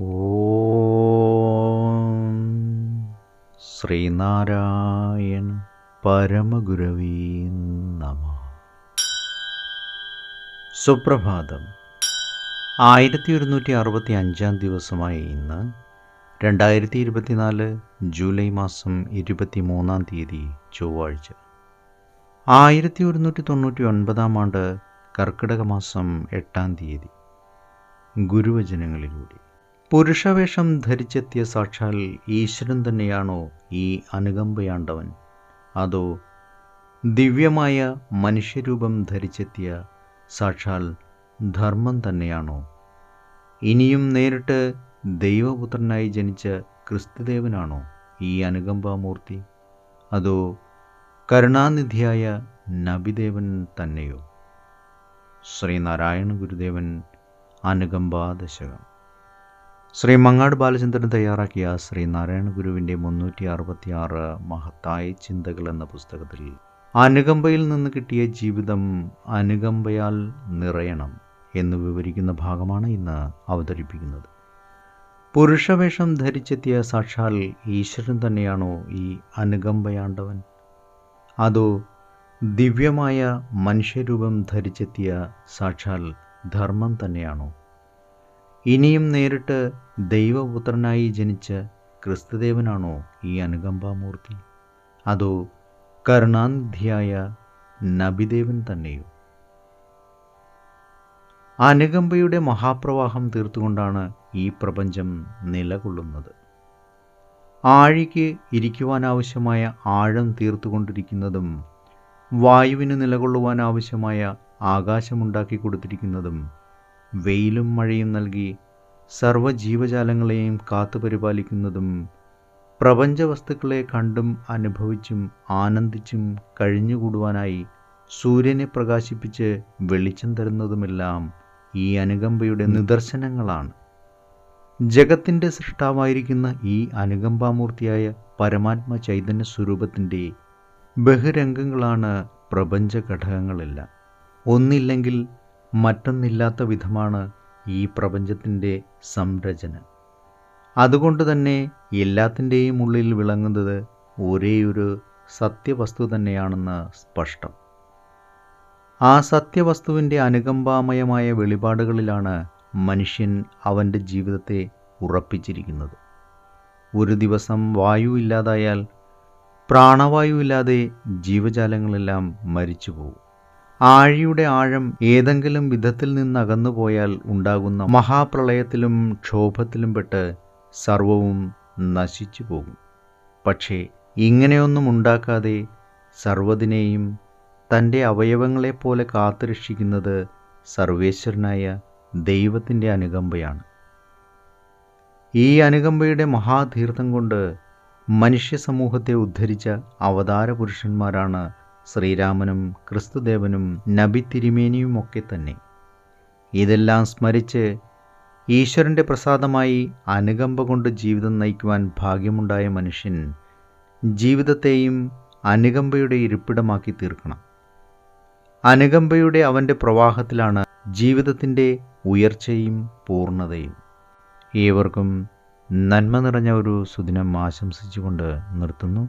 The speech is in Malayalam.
ഓം ശ്രീനാരായണ പരമഗുരവീ നമ. സുപ്രഭാതം. ആയിരത്തി ഒരുന്നൂറ്റി അറുപത്തി അഞ്ചാം ദിവസമായ ഇന്ന് രണ്ടായിരത്തി ഇരുപത്തിനാല് ജൂലൈ മാസം ഇരുപത്തി മൂന്നാം തീയതി ചൊവ്വാഴ്ച. ആയിരത്തി ഒരുന്നൂറ്റി തൊണ്ണൂറ്റി ഒൻപതാം ആണ്ട് കർക്കിടക മാസം എട്ടാം തീയതി. ഗുരുവചനങ്ങളിലൂടെ. പുരുഷവേഷം ധരിച്ചെത്തിയ സാക്ഷാൽ ഈശ്വരൻ തന്നെയാണോ ഈ അനുകമ്പയാണ്ടവൻ? അതോ ദിവ്യമായ മനുഷ്യരൂപം ധരിച്ചെത്തിയ സാക്ഷാൽ ധർമ്മം തന്നെയാണോ? ഇനിയും നേരിട്ട് ദൈവപുത്രനായി ജനിച്ച ക്രിസ്തുദേവനാണോ ഈ അനുകമ്പാമൂർത്തി? അതോ കരുണാനിധിയായ നബിദേവൻ തന്നെയോ? ശ്രീനാരായണ ഗുരുദേവൻ അനുകമ്പാദശകം. ശ്രീ മങ്ങാട് ബാലചന്ദ്രൻ തയ്യാറാക്കിയ ശ്രീ നാരായണ ഗുരുവിന്റെ മുന്നൂറ്റി അറുപത്തി ആറ് മഹത്തായ ചിന്തകൾ എന്ന പുസ്തകത്തിൽ അനുകമ്പയിൽ നിന്ന് കിട്ടിയ ജീവിതം അനുകമ്പയാൽ നിറയണം എന്ന് വിവരിക്കുന്ന ഭാഗമാണ് ഇന്ന് അവതരിപ്പിക്കുന്നത്. പുരുഷവേഷം ധരിച്ചെത്തിയ സാക്ഷാൽ ഈശ്വരൻ തന്നെയാണോ ഈ അനുകമ്പയാണ്ടവൻ? അതോ ദിവ്യമായ മനുഷ്യരൂപം ധരിച്ചെത്തിയ സാക്ഷാൽ ധർമ്മം തന്നെയാണോ? ഇനിയും നേരിട്ട് ദൈവപുത്രനായി ജനിച്ച ക്രിസ്തുദേവനാണോ ഈ അനുകമ്പാമൂർത്തി? അതോ കരുണാനിധിയായ നബിദേവൻ തന്നെയോ? അനുകമ്പയുടെ മഹാപ്രവാഹം തീർത്തുകൊണ്ടാണ് ഈ പ്രപഞ്ചം നിലകൊള്ളുന്നത്. ആഴിക്ക് ഇരിക്കുവാനാവശ്യമായ ആഴം തീർത്തുകൊണ്ടിരിക്കുന്നതും വായുവിന് നിലകൊള്ളുവാനാവശ്യമായ ആകാശമുണ്ടാക്കി കൊടുത്തിരിക്കുന്നതും വെയിലും മഴയും നൽകി സർവജീവജാലങ്ങളെയും കാത്തുപരിപാലിക്കുന്നതും പ്രപഞ്ച വസ്തുക്കളെ കണ്ടും അനുഭവിച്ചും ആനന്ദിച്ചും കഴിഞ്ഞുകൂടുവാനായി സൂര്യനെ പ്രകാശിപ്പിച്ച് വെളിച്ചം തരുന്നതുമെല്ലാം ഈ അനുകമ്പയുടെ നിദർശനങ്ങളാണ്. ജഗത്തിന്റെ സൃഷ്ടാവായിരിക്കുന്ന ഈ അനുകമ്പാമൂർത്തിയായ പരമാത്മ ചൈതന്യ സ്വരൂപത്തിന്റെ ബഹിരംഗങ്ങളാണ് പ്രപഞ്ച ഘടകങ്ങളെല്ലാം ഒന്നില്ലെങ്കിൽ മറ്റൊന്നില്ലാത്ത വിധമാണ് ഈ പ്രപഞ്ചത്തിന്റെ സംരചന. അതുകൊണ്ട് തന്നെ എല്ലാത്തിന്റെയും ഉള്ളിൽ വിളങ്ങുന്നത് ഒരേയൊരു സത്യവസ്തു തന്നെയാണെന്ന് സ്പഷ്ടം. ആ സത്യവസ്തുവിന്റെ അനുകമ്പാമയമായ വെളിപാടുകളിലാണ് മനുഷ്യൻ അവന്റെ ജീവിതത്തെ ഉറപ്പിച്ചിരിക്കുന്നത്. ഒരു ദിവസം വായു ഇല്ലാതായാൽ പ്രാണവായു ഇല്ലാതെ ജീവജാലങ്ങളെല്ലാം മരിച്ചു പോകും ആഴിയുടെ ആഴം ഏതെങ്കിലും വിധത്തിൽ നിന്ന് പോയാൽ ഉണ്ടാകുന്ന മഹാപ്രളയത്തിലും ക്ഷോഭത്തിലും പെട്ട് സർവവും നശിച്ചു പോകും. പക്ഷേ ഇങ്ങനെയൊന്നും ഉണ്ടാക്കാതെ സർവതിനെയും തന്റെ അവയവങ്ങളെപ്പോലെ കാത്തുരക്ഷിക്കുന്നത് സർവേശ്വരനായ ദൈവത്തിന്റെ അനുകമ്പയാണ്. ഈ അനുകമ്പയുടെ മഹാതീർത്ഥം കൊണ്ട് മനുഷ്യ സമൂഹത്തെ ഉദ്ധരിച്ച അവതാര പുരുഷന്മാരാണ് ശ്രീരാമനും ക്രിസ്തുദേവനും നബി തിരുമേനിയുമൊക്കെ തന്നെ. ഇതെല്ലാം സ്മരിച്ച് ഈശ്വരന്റെ പ്രസാദമായി അനുകമ്പ കൊണ്ട് ജീവിതം നയിക്കുവാൻ ഭാഗ്യമുണ്ടായ മനുഷ്യൻ ജീവിതത്തെയും അനുകമ്പയുടെ ഇരിപ്പിടമാക്കി തീർക്കണം. അനുകമ്പയുടെ അവന്റെ പ്രവാഹത്തിലാണ് ജീവിതത്തിന്റെ ഉയർച്ചയും പൂർണതയും. ഏവർക്കും നന്മ നിറഞ്ഞ ഒരു സുദിനം ആശംസിച്ചുകൊണ്ട് നിർത്തുന്നു.